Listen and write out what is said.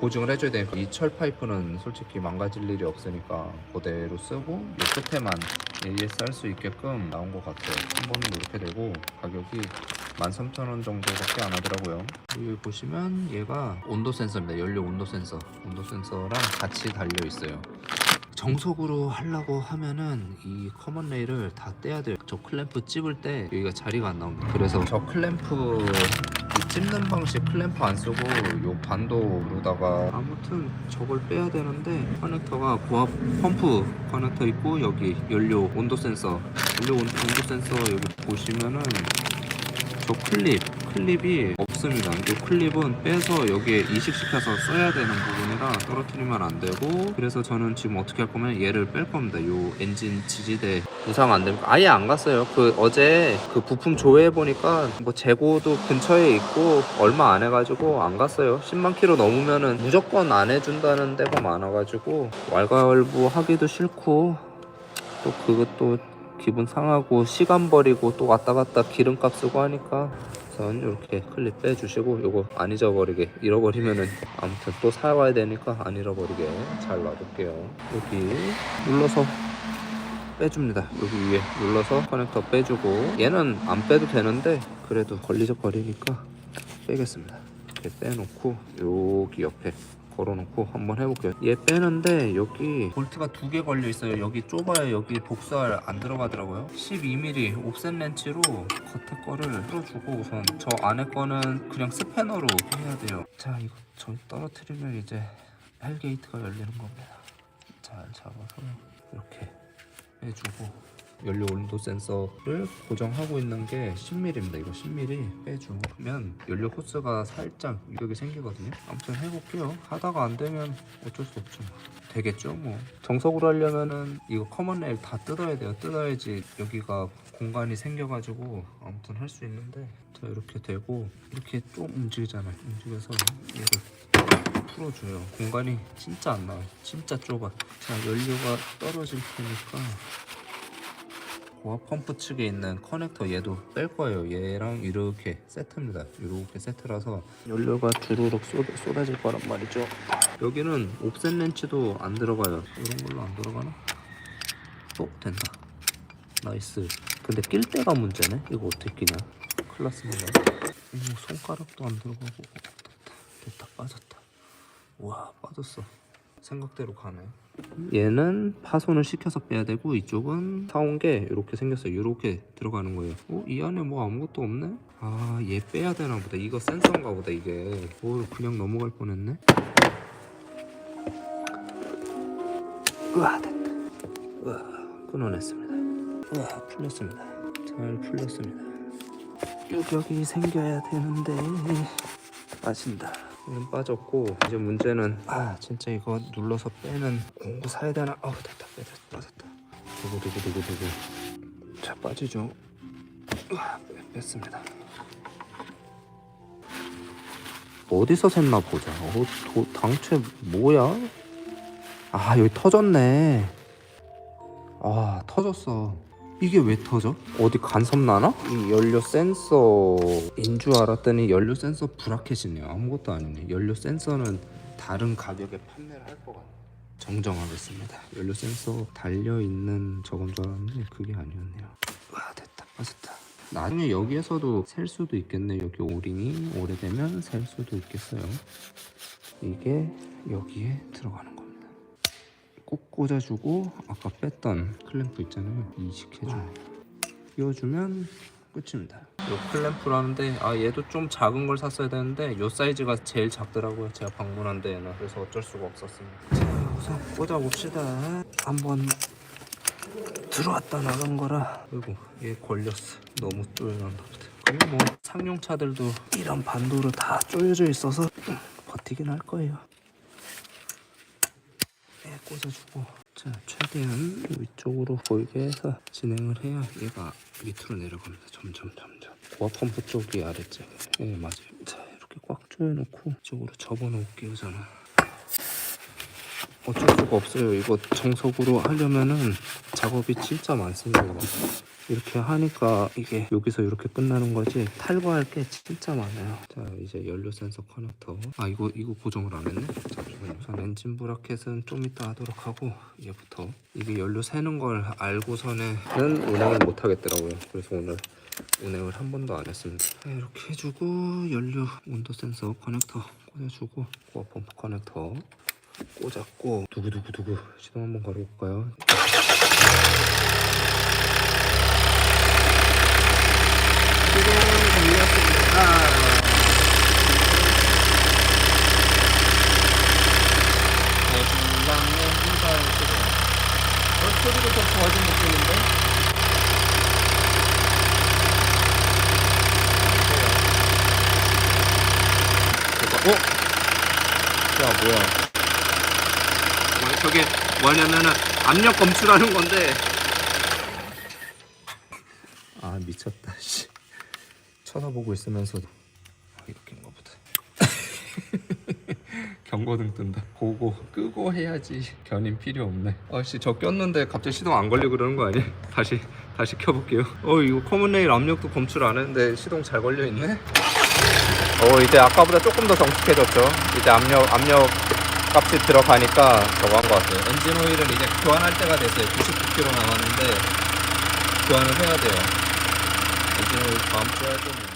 보증을 해줘야 되니까. 이 철 파이프는 솔직히 망가질 일이 없으니까 그대로 쓰고 이 끝에만 AS 할 수 있게끔 나온 것 같아요. 한 번은 이렇게 되고 가격이 13,000원 정도밖에 안 하더라고요. 여기 보시면 얘가 온도 센서입니다. 연료 온도 센서. 온도 센서랑 같이 달려 있어요 정석으로 하려고 하면은 이 커먼 레일을 다 떼야 돼요. 저 클램프 찝을 때 여기가 자리가 안 나옵니다. 그래서 저 클램프 이 찝는 방식 클램프 안 쓰고 요 반도로다가 아무튼 저걸 빼야 되는데 커넥터가 고압 펌프 커넥터 있고 여기 연료 온도 센서 연료 온- 온도 센서 여기 보시면은 저 클립 클립이 없습니다. 이 클립은 빼서 여기에 이식시켜서 써야 되는 부분이라 떨어뜨리면 안 되고 그래서 저는 지금 어떻게 할 거면 얘를 뺄 겁니다. 요 엔진 지지대 이상 안 됩니까? 아예 안 갔어요. 그 어제 그 부품 조회해 보니까 뭐 재고도 근처에 있고 얼마 안 해가지고 안 갔어요. 10만 킬로 넘으면은 무조건 안 해준다는 데가 많아가지고 왈가왈부 하기도 싫고 또 그것도 기분 상하고 시간 버리고 또 왔다 갔다 기름값 쓰고 하니까 우선 이렇게 클립 빼주시고 요거 안 잊어버리게 잃어버리면은 아무튼 또 사와야 되니까 안 잃어버리게 잘 놔둘게요. 여기 눌러서 빼줍니다. 여기 위에 눌러서 커넥터 빼주고 얘는 안 빼도 되는데 그래도 걸리적거리니까 빼겠습니다. 이렇게 빼놓고 여기 옆에 걸어놓고 한번 해볼게요. 얘 빼는데 여기 볼트가 두 개 걸려 있어요. 여기 좁아요. 여기 복살 안 들어가더라고요. 12mm 옵셋 렌치로 겉에 거를 풀어주고 우선 저 안에 거는 그냥 스패너로 해야 돼요. 자 이거 저 떨어뜨리면 이제 헬게이트가 열리는 겁니다. 잘 잡아서 이렇게 빼주고 연료 온도 센서를 고정하고 있는 게 10mm입니다. 이거 10mm 빼주면 연료 호스가 살짝 유격이 생기거든요. 아무튼 해볼게요. 하다가 안 되면 어쩔 수 없죠. 뭐. 되겠죠, 뭐. 정석으로 하려면은 이거 커먼 레일 다 뜯어야 돼요. 뜯어야지 여기가 공간이 생겨가지고 아무튼 할 수 있는데 자 이렇게 되고 이렇게 좀 움직이잖아요. 움직여서 얘를 풀어줘요. 공간이 진짜 안 나와요. 진짜 좁아. 자 연료가 떨어질 테니까 펌프 측에 있는 커넥터 얘도 뺄 거예요. 얘랑 이렇게 세트입니다. 이렇게 세트라서 연료가 주르륵 쏟아, 쏟아질 거란 말이죠. 여기는 옵셋 렌치도 안 들어가요. 이런 걸로 안 들어가나? 어 된다. 나이스. 근데 낄 때가 문제네. 이거 어떻게 끼냐? 큰일 났습니다. 어머, 손가락도 안 들어가고 됐다. 됐다 빠졌다. 와 빠졌어. 생각대로 가네. 얘는 파손을 시켜서 빼야 되고 이쪽은 사온 게 이렇게 생겼어요. 이렇게 들어가는 거예요. 어? 이 안에 뭐 아무것도 없네? 아, 얘 빼야 되나 보다. 이거 센서인가 보다 이게. 오, 그냥 넘어갈 뻔했네. 으아, 됐다. 으아, 끊어냈습니다. 으아, 풀렸습니다. 잘 풀렸습니다. 유격이 생겨야 되는데 빠진다. 이건 빠졌고 이제 문제는 아 진짜 이거 눌러서 빼는 공구 사야 되나? 어 됐다 빼다 빠졌다. 두고 두고 두고 두고 자 빠지죠. 빼- 뺐습니다. 어디서 샜나 보자. 어, 도, 당최 뭐야? 아 여기 터졌네. 아 터졌어. 이게 왜 터져? 어디 간섭 나나? 이 연료 센서인 줄 알았더니 연료 센서 브라켓이네요. 아무것도 아니네. 연료 센서는 다른 가격에 판매를 할 것 같네. 정정하겠습니다. 연료 센서 달려 있는 저건 줄 알았는데 그게 아니었네요. 와 됐다 빠졌다. 나중에 여기에서도 셀 수도 있겠네. 여기 오링이 오래되면 셀 수도 있겠어요. 이게 여기에 들어가는. 꼭 꽂아주고 아까 뺐던 클램프 있잖아요. 이식해줘요 끼워주면 끝입니다. 요 클램프라는데 아 얘도 좀 작은 걸 샀어야 되는데 요 사이즈가 제일 작더라고요. 제가 방문한 데에는. 그래서 어쩔 수가 없었습니다. 자 우선 꽂아봅시다. 한번 들어왔다 나간 거라. 그리고 얘 걸렸어. 너무 쪼여놨나 보다 그리고 뭐 상용차들도 이런 반도로 다 쪼여져 있어서 버티긴 할 거예요. 네, 꽂아주고. 자 최대한 위쪽으로 보이게 해서 진행을 해야 얘가 밑으로 내려갑니다. 점점 점점. 고압 펌프 쪽이 아래쪽에. 예 맞아요. 자 이렇게 꽉 조여놓고 이쪽으로 접어놓을게요 저는 어쩔 수가 없어요. 이거 정석으로 하려면은 작업이 진짜 많습니다. 이렇게 하니까 이게 여기서 이렇게 끝나는 거지 탈거할 게 진짜 많아요. 자 이제 연료 센서 커넥터. 아 이거 이거 고정을 안 했네. 잠시만요. 우선 엔진 브라켓은 좀 이따 하도록 하고 얘부터 이게 연료 새는 걸 알고서는 운행을 못 하겠더라고요. 그래서 오늘 운행을 한 번도 안 했습니다. 네, 이렇게 해주고 연료 온도 센서 커넥터 꽂아주고 코어 펌프 커넥터 꽂았고 두구두구두구 시동 한번 걸어볼까요? 시동 걸렸습니다. 거짓말로 혼자의 시동. 어, 소리가 더 좋아진 느낌인데? 어? 야 뭐야? 와, 저게 뭐냐면은 압력 검출하는 건데. 아 미쳤다. 씨. 쳐다보고 있으면서도 아, 이렇게인가 보다. 경고등 뜬다. 보고 끄고 해야지. 견인 필요 없네. 아씨 저 꼈는데 갑자기 시동 안 걸리고 그러는 거 아니야? 다시 다시 켜볼게요. 어 이거 커먼 레일 압력도 검출 안 했는데 시동 잘 걸려 있네. 어 이제 아까보다 조금 더 정숙해졌죠. 이제 압력 압력 값이 들어가니까 저거 한 것 같아요. 엔진 오일은 이제 교환할 때가 됐어요. 99km 남았는데 교환을 해야 돼요. 엔진 오일 다음 주에 좀